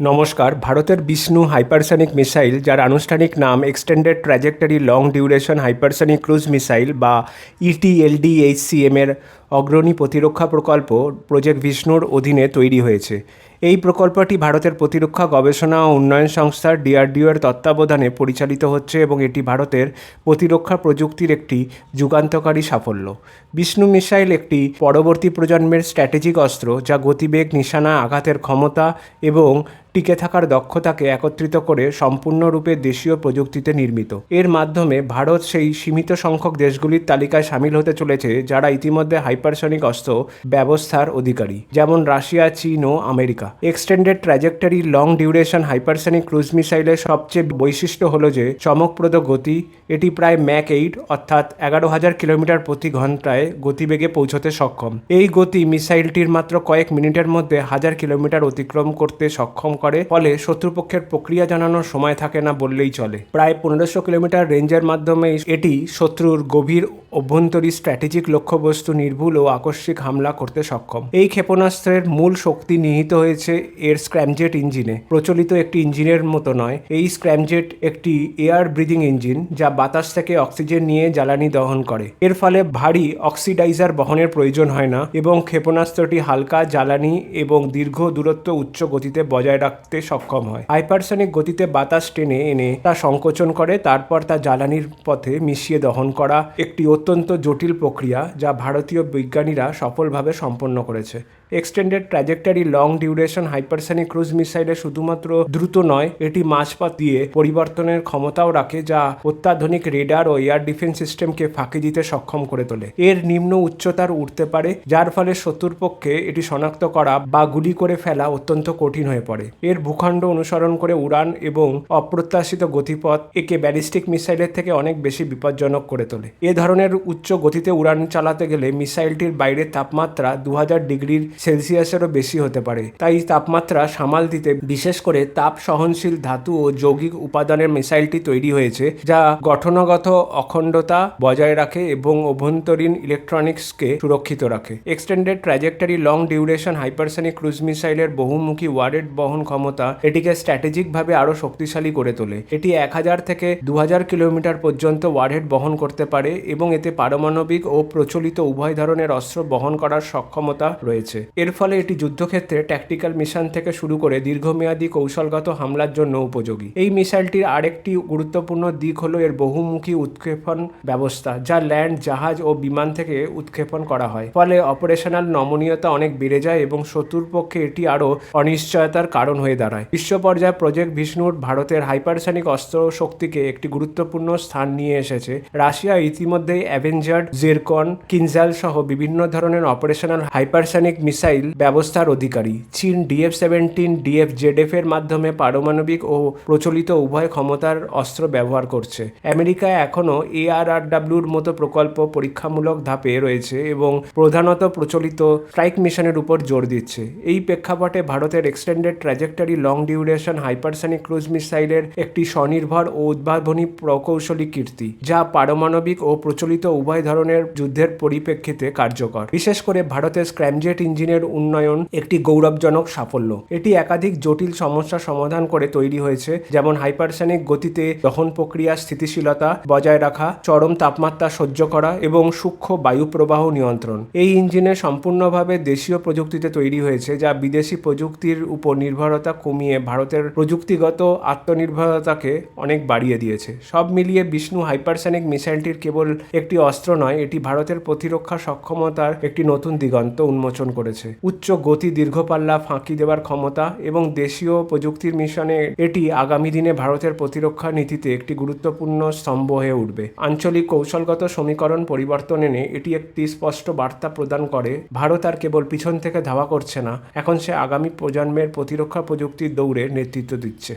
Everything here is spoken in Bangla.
নমস্কার, ভারতের বিষ্ণু হাইপারসনিক মিসাইল, যার আনুষ্ঠানিক নাম extended trajectory long duration hypersonic cruise missile বা E ইটিএলডিএইচসিএম এর অগ্রণী প্রতিরক্ষা প্রকল্প প্রজেক্ট বিষ্ণুর অধীনে তৈরি হয়েছে। এই প্রকল্পটি ভারতের প্রতিরক্ষা গবেষণা ও উন্নয়ন সংস্থার ডিআরডিও এর তত্ত্বাবধানে পরিচালিত হচ্ছে এবং এটি ভারতের প্রতিরক্ষা প্রযুক্তির একটি যুগান্তকারী সাফল্য। বিষ্ণু মিসাইল একটি পরবর্তী প্রজন্মের স্ট্র্যাটেজিক অস্ত্র যা গতিবেগ, নিশানা, আঘাতের ক্ষমতা এবং টিকে থাকার দক্ষতাকে একত্রিত করে সম্পূর্ণরূপে দেশীয় প্রযুক্তিতে নির্মিত। এর মাধ্যমে ভারত সেই সীমিত সংখ্যক দেশগুলির তালিকায় সামিল হতে চলেছে যারা ইতিমধ্যে হাইপারসনিক অস্ত্র ব্যবস্থার অধিকারী, যেমন রাশিয়া, চীন ও America. Extended trajectory long duration hypersonic cruise মিসাইলের সবচেয়ে বৈশিষ্ট্য হলো যে, চমকপ্রদ গতি, এটি প্রায় ম্যাক এইট অর্থাৎ এগারো হাজার কিলোমিটার প্রতি ঘন্টায় গতিবেগে পৌঁছতে সক্ষম। এই গতি মিসাইলটির মাত্র কয়েক মিনিটের মধ্যে হাজার কিলোমিটার অতিক্রম করতে সক্ষম করে, ফলে শত্রুপক্ষের প্রক্রিয়া জানানোর সময় থাকে না বললেই চলে। প্রায় পনেরোশো কিলোমিটার রেঞ্জের মাধ্যমে এটি শত্রুর গভীর অভ্যন্তরী স্ট্র্যাটেজিক লক্ষ্যবস্তু নির্ভুল ও আকস্মিক হামলা করতে সক্ষম। এই ক্ষেপণাস্ত্রের মূল শক্তি নিহিত হয়েছে এর স্ক্র্যামজেট ইঞ্জিনে। প্রচলিত একটি ইঞ্জিনের মতো নয়। এই স্ক্র্যামজেট একটি এয়ার ব্রিদিং ইঞ্জিন যা বাতাস থেকে অক্সিজেন নিয়ে জ্বালানি দহন করে। এর ফলে ভারী অক্সিডাইজার বহনের প্রয়োজন হয় না এবং ক্ষেপণাস্ত্রটি হালকা জ্বালানি এবং দীর্ঘ দূরত্ব উচ্চ গতিতে বজায় রাখতে সক্ষম হয়। হাইপারসনিক গতিতে বাতাস টেনে এনে তা সংকোচন করে, তারপর তা জ্বালানির পথে মিশিয়ে দহন করা একটি অত্যন্ত জটিল প্রক্রিয়া যা ভারতীয় বিজ্ঞানীরা সফলভাবে সম্পন্ন করেছে। Extended trajectory long duration hypersonic cruise মিসাইলে শুধুমাত্র দ্রুত নয়, এটি মাঝপথ দিয়ে পরিবর্তনের ক্ষমতাও রাখে যা অত্যাধুনিক রেডার ও এয়ার ডিফেন্স সিস্টেমকে ফাঁকি দিতে সক্ষম করে তোলে। এর নিম্ন উচ্চতার উঠতে পারে, যার ফলে শত্রুর পক্ষে এটি শনাক্ত করা বা গুলি করে ফেলা অত্যন্ত কঠিন হয়ে পড়ে। এর ভূখণ্ড অনুসরণ করে উড়ান এবং অপ্রত্যাশিত গতিপথ একে ব্যালিস্টিক মিসাইলের থেকে অনেক বেশি বিপজ্জনক করে তোলে। এ ধরনের উচ্চ গতিতে উড়ান চালাতে গেলে মিসাইলটির বাইরের তাপমাত্রা দু হাজার ডিগ্রির সেলসিয়াসেরও বেশি হতে পারে। তাই তাপমাত্রা সামাল দিতে, বিশেষ করে তাপ সহনশীল ধাতু ও যৌগিক উপাদানের মিসাইলটি তৈরি হয়েছে, যা গঠনগত অখণ্ডতা বজায় রাখে এবং অভ্যন্তরীণ ইলেকট্রনিক্সকে সুরক্ষিত রাখে। Extended trajectory long duration hypersonic cruise মিসাইলের বহুমুখী ওয়ারেড বহন ক্ষমতা এটিকে স্ট্র্যাটেজিকভাবে আরও শক্তিশালী করে তোলে। এটি এক হাজার থেকে দু হাজার কিলোমিটার পর্যন্ত ওয়ারহেড বহন করতে পারে এবং এতে পারমাণবিক ও প্রচলিত উভয় ধরনের অস্ত্র বহন করার সক্ষমতা রয়েছে। এর ফলে এটি যুদ্ধক্ষেত্রে ট্যাকটিক্যাল মিশন থেকে শুরু করে দীর্ঘমেয়াদী কৌশলগত হামলার জন্য উপযোগী। এই মিসাইলটির আরেকটি গুরুত্বপূর্ণ দিক হলো এর বহুমুখী উৎক্ষেপণ ব্যবস্থা, যা ল্যান্ড, জাহাজ ও বিমান থেকে উৎক্ষেপণ করা হয়। ফলে অপারেশনাল নমনীয়তা অনেক বেড়ে যায় এবং শত্রুর পক্ষে এটি আরও অনিশ্চয়তার কারণ হয়ে দাঁড়ায়। বিশ্ব পর্যায়ে প্রজেক্ট বিষ্ণুর ভারতের হাইপারসনিক অস্ত্র শক্তিকে একটি গুরুত্বপূর্ণ স্থান নিয়ে এসেছে। রাশিয়া ইতিমধ্যেই অ্যাভেঞ্জার জেরকন, কিনজাল সহ বিভিন্ন ধরনের অপারেশনাল হাইপারসনিক মিসাইল ব্যবস্থার অধিকারী। চীন ডিএফ সেভেন্টিন ডিএফ জেডএফ এর মাধ্যমে পারমাণবিক ও প্রচলিত উভয় ক্ষমতার অস্ত্র ব্যবহার করছে। আমেরিকায় এখনও এআরআরডাব্লিউর মতো প্রকল্প পরীক্ষামূলক ধাপে রয়েছে এবং প্রধানত প্রচলিত স্ট্রাইক মিশনের উপর জোর দিচ্ছে। এই প্রেক্ষাপটে ভারতের extended trajectory long duration hypersonic cruise মিসাইলের একটি স্বনির্ভর ও উদ্ভাবনী প্রকৌশলী কীর্তি, যা পারমাণবিক ও প্রচলিত উভয় ধরনের যুদ্ধের পরিপ্রেক্ষিতে কার্যকর। বিশেষ করে ভারতের স্ক্র্যামজেট ইঞ্জিনের উন্নয়ন একটি গৌরবজনক সাফল্য। এটি একাধিক জটিল সমস্যা সমাধান করে তৈরি হয়েছে, যেমন হাইপারসনিক গতিতে দহন প্রক্রিয়া, স্থিতিশীলতা বজায় রাখা, চরম তাপমাত্রা সহ্য করা এবং সূক্ষ্ম বায়ু প্রবাহ নিয়ন্ত্রণ। এই ইঞ্জিনে সম্পূর্ণভাবে দেশীয় প্রযুক্তিতে তৈরি হয়েছে, যা বিদেশি প্রযুক্তির উপর নির্ভরতা কমিয়ে ভারতের প্রযুক্তিগত আত্মনির্ভরতাকে অনেক বাড়িয়ে দিয়েছে। সব মিলিয়ে বিষ্ণু হাইপারসনিক মিসাইলটির কেবল একটি অস্ত্র নয়, এটি ভারতের প্রতিরক্ষা সক্ষমতার একটি নতুন দিগন্ত উন্মোচন করেছে। উচ্চ গতি দীর্ঘপাল্লা ফাঁকি দেওয়ার ক্ষমতা এবং দেশীয় প্রযুক্তির মিশনে এটি আগামী দিনে ভারতের প্রতিরক্ষা নীতিতে একটি গুরুত্বপূর্ণ স্তম্ভ হয়ে উঠবে। আঞ্চলিক কৌশলগত সমীকরণ পরিবর্তন এনে এটি একটি স্পষ্ট বার্তা প্রদান করে, ভারত আর কেবল পিছন থেকে ধাওয়া করছে না, এখন সে আগামী প্রজন্মের প্রতিরক্ষা প্রযুক্তির দৌড়ে নেতৃত্ব দিচ্ছে।